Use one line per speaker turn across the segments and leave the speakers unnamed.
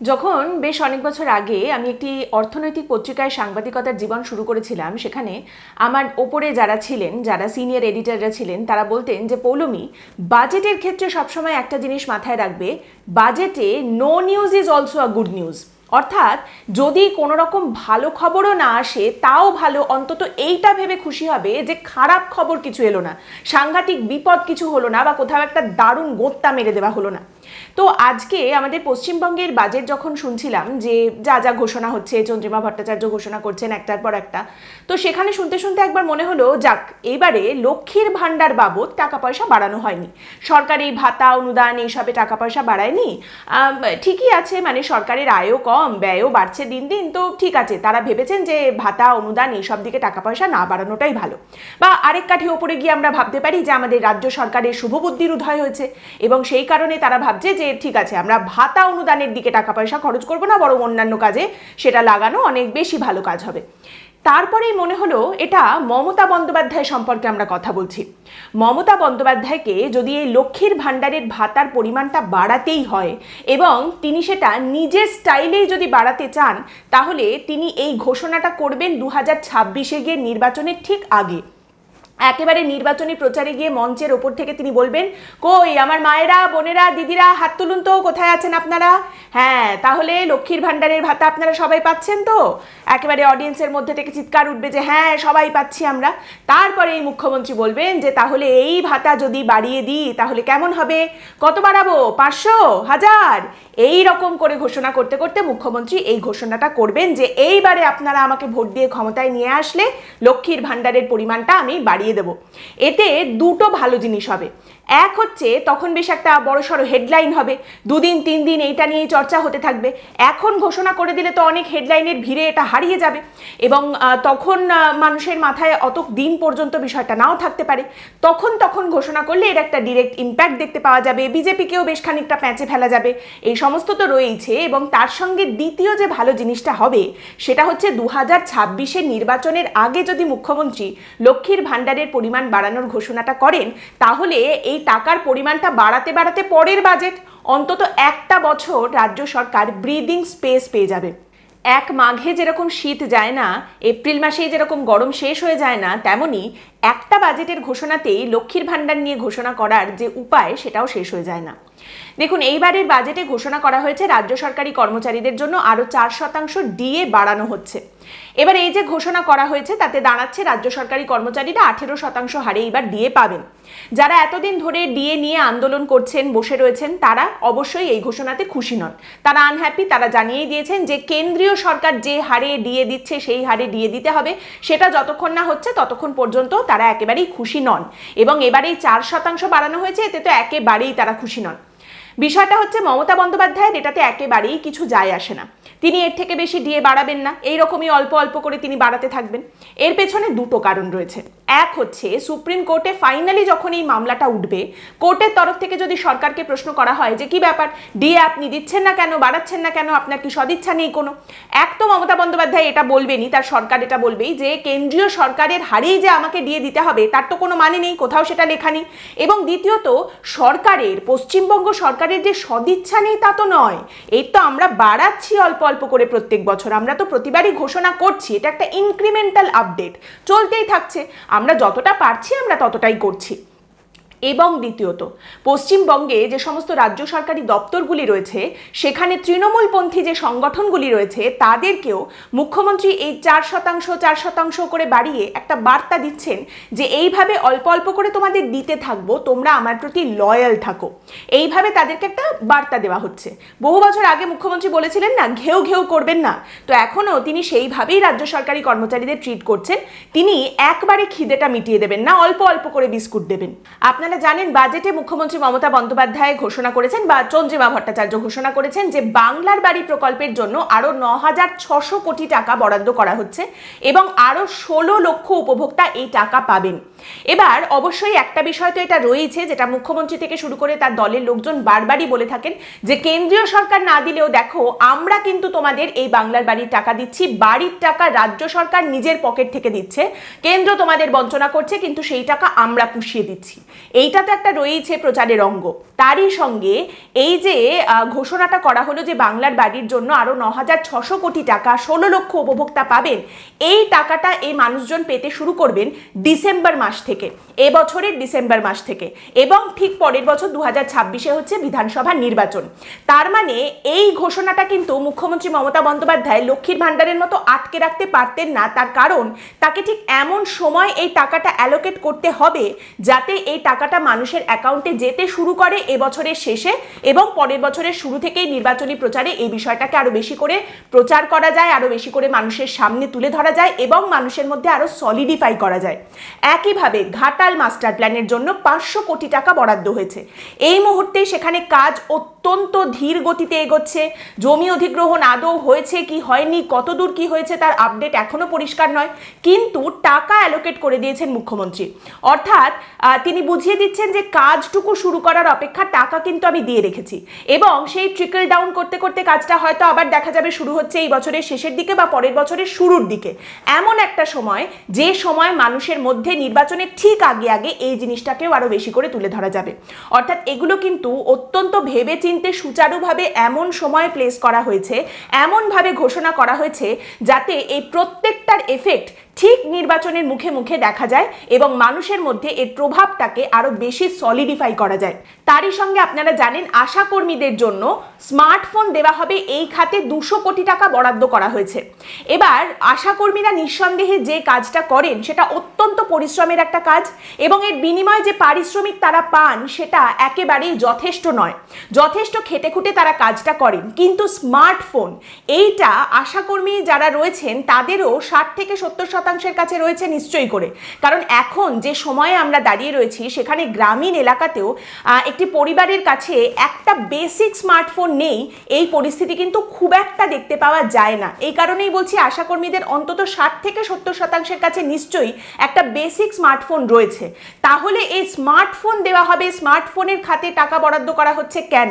যখন বেশ অনেক বছর আগে আমি একটি অর্থনৈতিক পত্রিকায় সাংবাদিকতার জীবন শুরু করেছিলাম, সেখানে আমার ওপরে যারা ছিলেন, যারা সিনিয়র এডিটররা ছিলেন, তারা বলতেন যে, পৌলমি বাজেটের ক্ষেত্রে সবসময় একটা জিনিস মাথায় রাখবে বাজেটে no news is also a good news অর্থাৎ, যদি কোনো রকম ভালো খবরও না আসে, তাও ভালো, অন্তত এইটা ভেবে খুশি হবে যে, খারাপ খবর কিছু এলো না। সাংঘাতিক বিপদ কিছু হলো না বা কোথাও একটা দারুণ গোত্তা মেরে দেওয়া হলো না। তো আজকে আমাদের পশ্চিমবঙ্গের বাজেট যখন শুনছিলাম যে যা যা ঘোষণা হচ্ছে, চন্দ্রিমা ভট্টাচার্য ঘোষণা করছেন একটার পর একটা, তো সেখানে শুনতে শুনতে একবার মনে হলো, যাক, এবারে লক্ষ্মীর ভাণ্ডার বাবদ টাকা পয়সা বাড়ানো হয়নি। সরকারি ভাতা, অনুদান এইসবে টাকা পয়সা বাড়ায়নি। ঠিকই আছে মানে সরকারের আয়ও কম, ব্যয়ও বাড়ছে দিন দিন, তো ঠিক আছে, তারা ভেবেছেন যে ভাতা, অনুদান এইসব দিকে টাকা পয়সা না বাড়ানোটাই ভালো। বা আরেক কাঠি ওপরে গিয়ে আমরা ভাবতে পারি যে আমাদের রাজ্য সরকারের শুভবুদ্ধির উদয় হয়েছে, এবং সেই কারণে তারা ভাবছে যে ঠিক আছে, আমরা ভাতা অনুদানের দিকে টাকা পয়সা খরচ করব না, বরং অন্যান্য কাজে সেটা লাগানো অনেক বেশি ভালো কাজ হবে। তারপরেই মনে হলো এটা মমতা বন্দ্যোপাধ্যায় সম্পর্কে আমরা কথা বলছি। মমতা বন্দ্যোপাধ্যায়কে যদি এই লক্ষ্মীর ভাণ্ডারের ভাতার পরিমাণটা বাড়াতেই হয় এবং তিনি সেটা নিজের স্টাইলেই যদি বাড়াতে চান, তাহলে তিনি এই ঘোষণাটা করবেন দু হাজার ছাব্বিশে গিয়ে নির্বাচনের ঠিক আগে। একেবারে নির্বাচনী প্রচারে গিয়ে মঞ্চের ওপর থেকে তিনি বলবেন, কই আমার মায়েরা, বোনেরা, দিদিরা, হাত তুলুন তো, কোথায় আছেন আপনারা? হ্যাঁ তাহলে লক্ষ্মীর ভাণ্ডারের ভাতা আপনারা সবাই পাচ্ছেন তো? একেবারে অডিয়েন্সের মধ্যে থেকে চিৎকার উঠবে যে হ্যাঁ সবাই পাচ্ছি আমরা। তারপরে এই মুখ্যমন্ত্রী বলবেন যে, তাহলে এই ভাতা যদি বাড়িয়ে দিই, তাহলে কেমন হবে? কত বাড়াবো? পাঁচশো? হাজার? এই রকম করে ঘোষণা করতে করতে মুখ্যমন্ত্রী এই ঘোষণাটা করবেন যে, এইবারে আপনারা আমাকে ভোট দিয়ে ক্ষমতায় নিয়ে আসলে লক্ষ্মীর ভাণ্ডারের পরিমাণটা আমি বাড়িয়ে দেব। এতে দুটো ভালো জিনিস হবে। এক হচ্ছে, তখন বেশ একটা বড় সড়ো হেডলাইন হবে। দুদিন, তিন দিন এইটা নিয়েই চর্চা হতে থাকবে। এখন ঘোষণা করে দিলে তো অনেক হেডলাইনের ভিড়ে এটা হারিয়ে যাবে। এবং তখন মানুষের মাথায় অত দিন পর্যন্ত বিষয়টা নাও থাকতে পারে। তখন তখন ঘোষণা করলে এর একটা ডিরেক্ট ইম্প্যাক্ট দেখতে পাওয়া যাবে। বিজেপিকেও বেশ খানিকটা প্যাঁচে ফেলা যাবে। এই সমস্ত তো রয়েইছে এবং তার সঙ্গে দ্বিতীয় যে ভালো জিনিসটা হবে, সেটা হচ্ছে দু হাজার নির্বাচনের আগে যদি মুখ্যমন্ত্রী লক্ষ্মীর ভাণ্ডারের পরিমাণ বাড়ানোর ঘোষণাটা করেন, তাহলে এই টাকার পরিমাণটা বাড়াতে বাড়াতে পরের বাজেট অন্তত একটা বছর রাজ্য সরকার ব্রিদিং স্পেস পেয়ে যাবে। এক মাঘে যেরকম শীত যায় না, এপ্রিল মাসেই যেরকম গরম শেষ হয়ে যায় না, তেমনি একটা বাজেটের ঘোষণাতেই লক্ষ্মীর ভাণ্ডার নিয়ে ঘোষণা করার যে উপায়, সেটাও শেষ হয়ে যায় না। দেখুন, এইবারের বাজেটে ঘোষণা করা হয়েছে, রাজ্য সরকারি কর্মচারীদের জন্য আরও চার শতাংশ ডিএ বাড়ানো হচ্ছে। এবার এই যে ঘোষণা করা হয়েছে, তাতে দাঁড়াচ্ছে রাজ্য সরকারি কর্মচারীরা আঠেরো শতাংশ হারে এইবার ডিএ পাবেন। যারা এতদিন ধরে ডিএ নিয়ে আন্দোলন করছেন, বসে রয়েছেন, তারা অবশ্যই এই ঘোষণাতে খুশি নন। তারা আনহ্যাপি তারা জানিয়েই দিয়েছেন যে কেন্দ্রীয় সরকার যে হারে ডিএ দিচ্ছে, সেই হারে ডিএ দিতে হবে। সেটা যতক্ষণ না হচ্ছে, ততক্ষণ পর্যন্ত তারা একেবারেই খুশি নন। এবং এবারেই চার শতাংশ বাড়ানো হয়েছে, এতে তো একেবারেই তারা খুশি নন। বিষয়টা হচ্ছে মমতা বন্দ্যোপাধ্যায়ের এটাতে একেবারেই কিছু যায় আসে না। তিনি এর থেকে বেশি ডিএ বাড়াবেন না। এইরকমই অল্প অল্প করে তিনি বাড়াতে থাকবেন। এর পেছনে দুটো কারণ রয়েছে। এক হচ্ছে সুপ্রিম কোর্টে ফাইনালি যখন এই মামলাটা উঠবে, কোর্টের তরফ থেকে যদি সরকারকে প্রশ্ন করা হয় যে, কি ব্যাপার? ডিএ আপনি দিচ্ছেন না কেন? বাড়াচ্ছেন না কেন? আপনার কি সদিচ্ছা নেই কোনো? এক তো মমতা বন্দ্যোপাধ্যায় এটা বলবেনই, তার সরকার এটা বলবেই যে, কেন্দ্রীয় সরকারের হারেই যে আমাকে দিয়ে দিতে হবে, তার তো কোনো মানে নেই, কোথাও সেটা লেখা নেই। এবং দ্বিতীয়ত, সরকারের, পশ্চিমবঙ্গ সরকারের যে সদিচ্ছা নেই তা তো নয়। এই তো আমরা বাড়াচ্ছি অল্প অল্প করে প্রত্যেক বছর। আমরা তো প্রতিবারই ঘোষণা করছি, এটা একটা ইনক্রিমেন্টাল আপডেট চলতেই থাকছে। আমরা যতটা পারছি আমরা ততটাই করছি। এবং দ্বিতীয়ত, পশ্চিমবঙ্গে যে সমস্ত রাজ্য সরকারি দপ্তরগুলি রয়েছে, সেখানে তৃণমূলপন্থী যে সংগঠনগুলি রয়েছে, তাদেরকেও মুখ্যমন্ত্রী এই চার শতাংশ চার শতাংশ করে বাড়িয়ে একটা বার্তা দিচ্ছেন যে এইভাবে অল্প অল্প করে তোমাদের দিতে থাকব, তোমরা আমার প্রতি লয়াল থাকো। এইভাবে তাদেরকে একটা বার্তা দেওয়া হচ্ছে। বহু বছর আগে মুখ্যমন্ত্রী বলেছিলেন না, ঘেউ ঘেউ করবেন না। তো এখনও তিনি সেইভাবেই রাজ্য সরকারি কর্মচারীদের ট্রিট করছেন। তিনি একবারে খিদেটা মিটিয়ে দেবেন না, অল্প অল্প করে বিস্কুট দেবেন। আপনারা জানেন, বাজেটে মুখ্যমন্ত্রী মমতা বন্দ্যোপাধ্যায় ঘোষণা করেছেন বা চন্দ্রিমা ভট্টাচার্য ঘোষণা করেছেন যে বাংলার বাড়ি প্রকল্পের জন্য আরও ন হাজার ছশো কোটি টাকা বরাদ্দ করা হচ্ছে এবং আরও ষোলো লক্ষ উপভোক্তা এই টাকা পাবেন। এবার অবশ্যই একটা বিষয় তো এটা রয়েছে যেটা মুখ্যমন্ত্রী থেকে শুরু করে তার দলের লোকজন বারবারই বলে থাকেন যে কেন্দ্রীয় সরকার না দিলেও দেখো, আমরা কিন্তু তোমাদের এই বাংলার বাড়ির টাকা দিচ্ছি, বাড়ির টাকা রাজ্য সরকার নিজের পকেট থেকে দিচ্ছে, কেন্দ্র তোমাদের বঞ্চনা করছে, কিন্তু সেই টাকা আমরা পুষিয়ে দিচ্ছি। এইটা তো একটা রয়েছে প্রচারের অঙ্গ। তারই সঙ্গে এই যে ঘোষণাটা করা হলো যে বাংলার বাড়ির জন্য আরও ন হাজার ছশো কোটি টাকা ষোলো লক্ষ উপভোক্তা পাবেন, এই টাকাটা এই মানুষজন পেতে শুরু করবেন ডিসেম্বর মাস থেকে, এবছরের ডিসেম্বর মাস থেকে। এবং ঠিক পরের বছর দু হাজার ছাব্বিশে হচ্ছে বিধানসভা নির্বাচন। তার মানে এই ঘোষণাটা কিন্তু মুখ্যমন্ত্রী মমতা বন্দ্যোপাধ্যায় লক্ষ্মীর ভাণ্ডারের মতো আটকে রাখতে পারতেন না। তার কারণ, তাকে ঠিক এমন সময় এই টাকাটা অ্যালোকেট করতে হবে যাতে এই টাকাটা মানুষের অ্যাকাউন্টে যেতে শুরু করে এবছরের শেষে এবং পরের বছরের শুরু থেকেই নির্বাচনী প্রচারে এই বিষয়টাকে আরও বেশি করে প্রচার করা যায় আরও বেশি করে মানুষের সামনে তুলে ধরা যায় এবং মানুষের মধ্যে আরও সলিডিফাই করা যায়। একইভাবে ঘাটাল মাস্টার প্ল্যানের জন্য পাঁচশো কোটি টাকা বরাদ্দ হয়েছে। এই মুহূর্তে সেখানে কাজ অত্যন্ত ধীর গতিতে এগোচ্ছে। জমি অধিগ্রহণ আদৌ হয়েছে কি হয়নি? কতদূর কি হয়েছে তার আপডেট এখনও পরিষ্কার নয়। কিন্তু টাকা অ্যালোকেট করে দিয়েছেন মুখ্যমন্ত্রী। অর্থাৎ তিনি বুঝিয়ে দিচ্ছেন যে কাজটুকু শুরু করার অপেক্ষা টাকা কিন্তু আমি দিয়ে রেখেছি। এবং সেই ট্রিকল ডাউন করতে করতে কাজটা হয়তো আবার দেখা যাবে শুরু হচ্ছে এই বছরের শেষের দিকে বা পরের বছরের শুরুর দিকে। এমন একটা সময়, যে সময় মানুষের মধ্যে নির্বাচনের ঠিক আগে আগে এই জিনিসটাকেও আরও বেশি করে তুলে ধরা যাবে। অর্থাৎ এগুলো কিন্তু অত্যন্ত ভেবে চিনতে সুচারুভাবে এমন সময় প্লেস করা হয়েছে, এমনভাবে ঘোষণা করা হয়েছে যাতে এই প্রত্যেকটার এফেক্ট ঠিক নির্বাচনের মুখে মুখে দেখা যায় এবং মানুষের মধ্যে এর প্রভাবটাকে আরও বেশি সলিডিফাই করা যায়। তারই সঙ্গে আপনারা জানেন আশা কর্মীদের জন্য স্মার্টফোন দেওয়া হবে এই খাতে দুশো কোটি টাকা বরাদ্দ করা হয়েছে। এবার আশা কর্মীরা নিঃসন্দেহে যে কাজটা করেন, সেটা অত্যন্ত পরিশ্রমের একটা কাজ এবং এর বিনিময়ে যে পারিশ্রমিক তারা পান, সেটা একেবারেই যথেষ্ট নয়। যথেষ্ট খেটে খুঁটে তারা কাজটা করেন। কিন্তু স্মার্টফোন এইটা আশাকর্মী যারা রয়েছেন, তাদেরও ষাট থেকে সত্তর শতাংশের কাছে রয়েছে নিশ্চয়ই করে। কারণ এখন যে সময়ে আমরা দাঁড়িয়ে রয়েছি, সেখানে গ্রামীণ এলাকাতেও একটি পরিবারের কাছে একটা বেসিক স্মার্টফোন নেই, এই পরিস্থিতি কিন্তু খুব একটা দেখতে পাওয়া যায় না। এই কারণেই বলছি, আশাকর্মীদের অন্তত ষাট থেকে সত্তর শতাংশের কাছে নিশ্চয়ই একটা বেসিক স্মার্টফোন রয়েছে। তাহলে এই স্মার্টফোন দেওয়া হবে স্মার্টফোনের খাতে টাকা বরাদ্দ করা হচ্ছে কেন?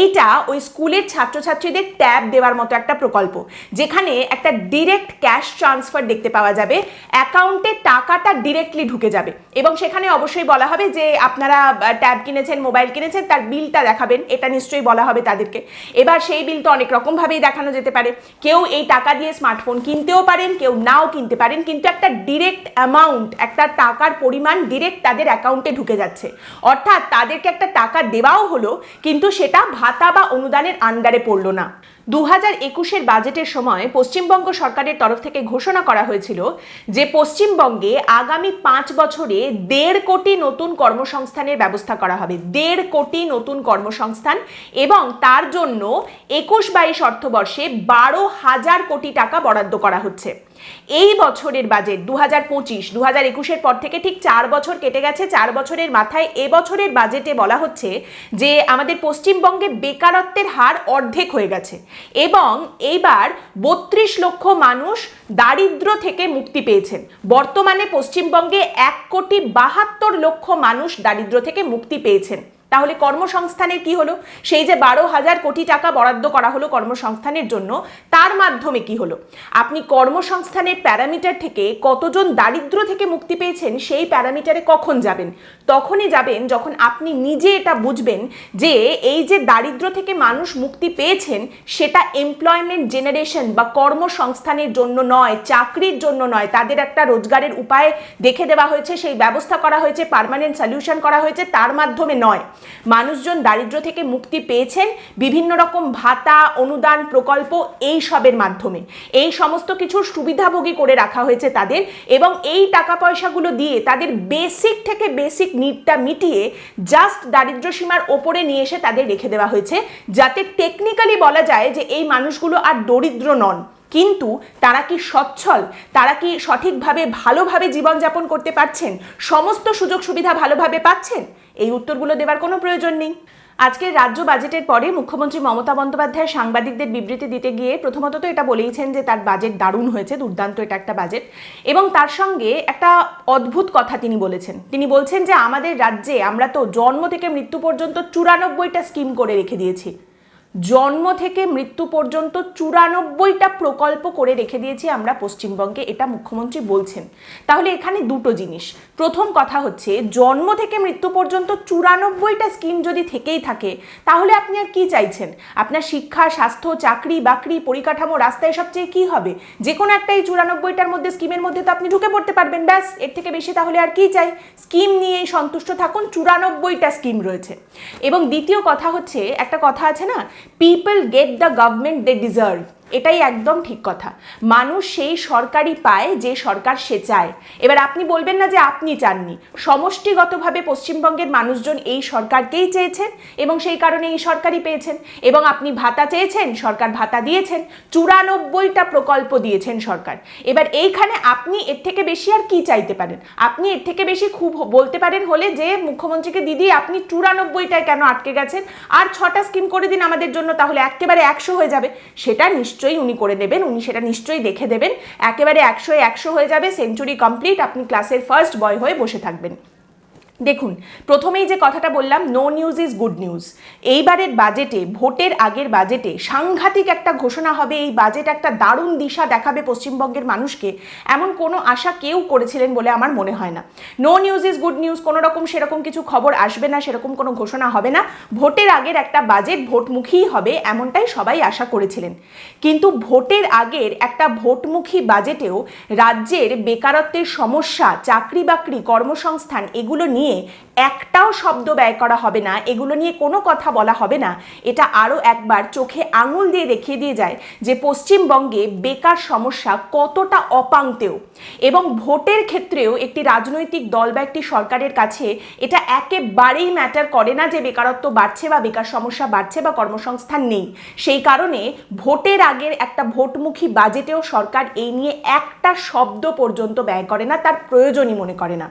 এইটা ওই স্কুলের ছাত্রছাত্রীদের ট্যাব দেওয়ার মতো একটা প্রকল্প, যেখানে একটা ডিরেক্ট ক্যাশ ট্রান্সফার দেখতে পাওয়া যাবে অ্যাকাউন্টে টাকাটা ডিরেক্টলি ঢুকে যাবে। এবং সেখানে অবশ্যই বলা হবে যে আপনারা ট্যাব কিনেছেন মোবাইল কিনেছেন, তার বিলটা দেখাবেন। এটা নিশ্চয়ই বলা হবে তাদেরকে। এবার সেই বিল তো অনেক রকমভাবেই দেখানো যেতে পারে। কেউ এই টাকা দিয়ে স্মার্টফোন কিনতেও পারেন, কেউ নাও কিনতে পারেন, কিন্তু একটা ডিরেক্ট অ্যামাউন্ট একটা টাকার পরিমাণ ডিরেক্ট তাদের অ্যাকাউন্টে ঢুকে যাচ্ছে। অর্থাৎ তাদেরকে একটা টাকা দেওয়াও হলো, কিন্তু সেটা ভাতা বা অনুদানের আন্ডারে পড়ল না। দু হাজার একুশের বাজেটের সময় পশ্চিমবঙ্গ সরকারের তরফ থেকে ঘোষণা করা হয়েছিল যে পশ্চিমবঙ্গে আগামী পাঁচ বছরে দেড় কোটি নতুন কর্মসংস্থানের ব্যবস্থা করা হবে। দেড় কোটি নতুন কর্মসংস্থান এবং তার জন্য একুশ বাইশ অর্থবর্ষে বারো হাজার কোটি টাকা বরাদ্দ করা হচ্ছে। এই বছরের বাজেট দু হাজার পঁচিশ দু হাজার একুশের পর থেকে ঠিক চার বছর কেটে গেছে। চার বছরের মাথায় এবছরের বাজেটে বলা হচ্ছে যে আমাদের পশ্চিমবঙ্গে বেকারত্বের হার অর্ধেক হয়ে গেছে এবং এইবার বত্রিশ লক্ষ মানুষ দারিদ্র থেকে মুক্তি পেয়েছেন। বর্তমানে পশ্চিমবঙ্গে এক কোটি বাহাত্তর লক্ষ মানুষ দারিদ্র থেকে মুক্তি পেয়েছেন। তাহলে কর্মসংস্থানের কি হলো? সেই যে বারো হাজার কোটি টাকা বরাদ্দ করা হলো কর্মসংস্থানের জন্য, তার মাধ্যমে কি হলো? আপনি কর্মসংস্থানের প্যারামিটার থেকে কতজন দারিদ্র থেকে মুক্তি পেয়েছেন, সেই প্যারামিটারে কখন যাবেন? তখনই যাবেন যখন আপনি নিজে এটা বুঝবেন যে এই যে দারিদ্র থেকে মানুষ মুক্তি পেয়েছেন, সেটা এমপ্লয়মেন্ট জেনারেশন বা কর্মসংস্থানের জন্য নয়, চাকরির জন্য নয়, তাদের একটা রোজগারের উপায় দেখে দেওয়া হয়েছে, সেই ব্যবস্থা করা হয়েছে পার্মানেন্ট সলিউশন করা হয়েছে, তার মাধ্যমে নয়। মানুষজন দারিদ্র থেকে মুক্তি পেয়েছেন, বিভিন্ন রকম ভাতা, অনুদান, প্রকল্প এই সবের মাধ্যমে। এই সমস্ত কিছুর সুবিধাভোগী করে রাখা হয়েছে তাদের এবং এই টাকা পয়সাগুলো দিয়ে তাদের বেসিক থেকে বেসিক নিডটা মিটিয়ে জাস্ট দারিদ্র সীমার ওপরে নিয়ে এসে তাদের রেখে দেওয়া হয়েছে। যাতে টেকনিক্যালি বলা যায় যে এই মানুষগুলো আর দরিদ্র নন। কিন্তু তারা কি সচ্ছল? তারা কি সঠিকভাবে, ভালোভাবে জীবনযাপন করতে পারছেন? সমস্ত সুযোগ সুবিধা ভালোভাবে পাচ্ছেন? এই উত্তরগুলো দেওয়ার কোনো প্রয়োজন নেই। আজকের রাজ্য বাজেটের পরে মুখ্যমন্ত্রী মমতা বন্দ্যোপাধ্যায় সাংবাদিকদের বিবৃতি দিতে গিয়ে প্রথমত তো এটা বলেইছেন যে তার বাজেট দারুণ হয়েছে, দুর্দান্ত এটা একটা বাজেট। এবং তার সঙ্গে একটা অদ্ভুত কথা তিনি বলেছেন। তিনি বলছেন যে আমাদের রাজ্যে আমরা তো জন্ম থেকে মৃত্যু পর্যন্ত চুরানব্বইটা স্কিম করে রেখে দিয়েছি। জন্ম থেকে মৃত্যু পর্যন্ত চুরানব্বইটা প্রকল্প করে রেখে দিয়েছি আমরা পশ্চিমবঙ্গে, এটা মুখ্যমন্ত্রী বলছেন। তাহলে এখানে দুটো জিনিস। প্রথম কথা হচ্ছে, জন্ম থেকে মৃত্যু পর্যন্ত চুরানব্বইটা স্কিম যদি থেকেই থাকে, তাহলে আপনি আর কি চাইছেন? আপনার শিক্ষা, স্বাস্থ্য, চাকরি, বাকরি, পরিকাঠামো রাস্তায় সবচেয়ে কি হবে? যে কোনো একটা এই চুরানব্বইটার মধ্যে স্কিমের মধ্যে তো আপনি ঢুকে পড়তে পারবেন, ব্যাস। এর থেকে বেশি তাহলে আর কি চাই? স্কিম নিয়েই সন্তুষ্ট থাকুন, চুরানব্বইটা স্কিম রয়েছে। এবং দ্বিতীয় কথা হচ্ছে, একটা কথা আছে না people get the government they deserve. এটাই একদম ঠিক কথা। মানুষ সেই সরকারই পায়, যে সরকার সে চায়। এবার আপনি বলবেন না যে আপনি চাননি। সমষ্টিগতভাবে পশ্চিমবঙ্গের মানুষজন এই সরকারকেই চেয়েছেন এবং সেই কারণে এই সরকারই পেয়েছেন। এবং আপনি ভাতা চেয়েছেন, সরকার ভাতা দিয়েছেন, চুরানব্বইটা প্রকল্প দিয়েছেন সরকার। এবার এইখানে আপনি এর থেকে বেশি আর কি চাইতে পারেন? আপনি এর থেকে বেশি খুব বলতে পারেন হলে যে মুখ্যমন্ত্রীকে দিদি, আপনি চুরানব্বইটায় কেন আটকে গেছেন? আর ছটা স্কিম করে দিন আমাদের জন্য, তাহলে একেবারে একশো হয়ে যাবে। সেটা নিশ্চয়ই উনি করে দেবেন, উনি সেটা নিশ্চয়ই দেখে দেবেন। একেবারে একশো একশো হয়ে যাবে সেঞ্চুরি কমপ্লিট আপনি ক্লাসের ফার্স্ট বয় হয়ে বসে থাকবেন। দেখুন, প্রথমেই যে কথাটা বললাম no news is good news এইবারের বাজেটে, ভোটের আগের বাজেটে সাংঘাতিক একটা ঘোষণা হবে, এই বাজেট একটা দারুণ দিশা দেখাবে পশ্চিমবঙ্গের মানুষকে, এমন কোনো আশা কেউ করেছিলেন বলে আমার মনে হয় না। No news is good news কোনো রকম সেরকম কিছু খবর আসবে না, সেরকম কোনো ঘোষণা হবে না। ভোটের আগের একটা বাজেট ভোটমুখী হবে, এমনটাই সবাই আশা করেছিলেন। কিন্তু ভোটের আগের একটা ভোটমুখী বাজেটেও রাজ্যের বেকারত্বের সমস্যা চাকরি বাকরি কর্মসংস্থান, এগুলো নিয়ে একটাও শব্দ ব্যয় করা হবে না, এগুলো নিয়ে কোনো কথা বলা হবে না। এটা আরও একবার চোখে আঙুল দিয়ে দেখিয়ে দিয়ে যায় যে পশ্চিমবঙ্গে বেকার সমস্যা কতটা অপাঙ্ক্তেও এবং ভোটের ক্ষেত্রেও একটি রাজনৈতিক দল বা একটি সরকারের কাছে এটা একেবারেই ম্যাটার করে না যে বেকারত্ব বাড়ছে বা বেকার সমস্যা বাড়ছে বা কর্মসংস্থান নেই। সেই কারণে ভোটের আগের একটা ভোটমুখী বাজেটেও সরকার এই নিয়ে একটা শব্দ পর্যন্ত ব্যয় করে না, তার প্রয়োজনই মনে করে না।